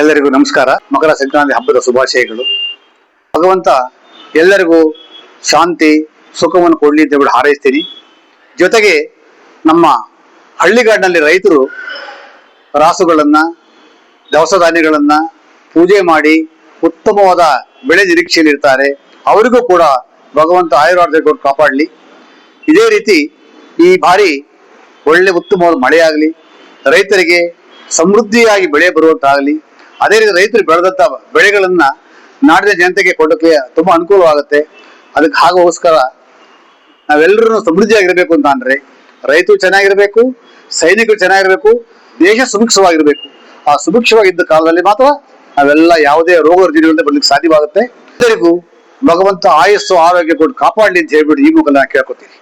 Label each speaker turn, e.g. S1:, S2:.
S1: ಎಲ್ಲರಿಗೂ ನಮಸ್ಕಾರ. ಮಕರ ಸಂಕ್ರಾಂತಿ ಹಬ್ಬದ ಶುಭಾಶಯಗಳು. ಭಗವಂತ ಎಲ್ಲರಿಗೂ ಶಾಂತಿ, ಸುಖವನ್ನು ಕೊಡಲಿ ಅಂತ ಹೇಳಿ ಹಾರೈಸ್ತೀನಿ. ಜೊತೆಗೆ ನಮ್ಮ ಹಳ್ಳಿಗಾಡಿನಲ್ಲಿ ರೈತರು ರಾಸುಗಳನ್ನ ದವಸ ಧಾನ್ಯಗಳನ್ನು ಪೂಜೆ ಮಾಡಿ ಉತ್ತಮವಾದ ಬೆಳೆ ನಿರೀಕ್ಷೆಯಲ್ಲಿ ಇರ್ತಾರೆ. ಅವರಿಗೂ ಕೂಡ ಭಗವಂತ ಆಯುರ್ವಾದ ಕೊಟ್ಟು ಕಾಪಾಡಲಿ. ಇದೇ ರೀತಿ ಈ ಬಾರಿ ಒಳ್ಳೆ ಉತ್ತಮವಾದ ಮಳೆಯಾಗಲಿ, ರೈತರಿಗೆ ಸಮೃದ್ಧಿಯಾಗಿ ಬೆಳೆ ಬರುವಂತಾಗಲಿ. ಅದೇ ರೀತಿ ರೈತರು ಬೆಳೆದಂತ ಬೆಳೆಗಳನ್ನ ನಾಡಿನ ಜನತೆಗೆ ಕೊಡೋಕೆ ತುಂಬಾ ಅನುಕೂಲವಾಗುತ್ತೆ. ಅದಕ್ಕೆ ಹಾಗೋಸ್ಕರ ನಾವೆಲ್ಲರೂ ಸಮೃದ್ಧಿಯಾಗಿರ್ಬೇಕು ಅಂತ ಅಂದ್ರೆ ರೈತರು ಚೆನ್ನಾಗಿರ್ಬೇಕು, ಸೈನಿಕರು ಚೆನ್ನಾಗಿರ್ಬೇಕು, ದೇಶ ಸುಭಿಕ್ಷವಾಗಿರ್ಬೇಕು. ಆ ಸುಭಿಕ್ಷವಾಗಿದ್ದ ಕಾಲದಲ್ಲಿ ಮಾತ್ರ ನಾವೆಲ್ಲ ಯಾವುದೇ ರೋಗ ರುಜಿನಗಳಿಂದ ಬರ್ಲಿಕ್ಕೆ ಸಾಧ್ಯವಾಗುತ್ತೆ. ಎಲ್ಲರಿಗೂ ಭಗವಂತ ಆಯಸ್ಸು, ಆರೋಗ್ಯ ಕೊಟ್ಟು ಕಾಪಾಡಲಿ ಅಂತ ಹೇಳ್ಬಿಟ್ಟು ಈ ಮೂಲಕ ನಾನು ಕೇಳ್ಕೊತೀನಿ.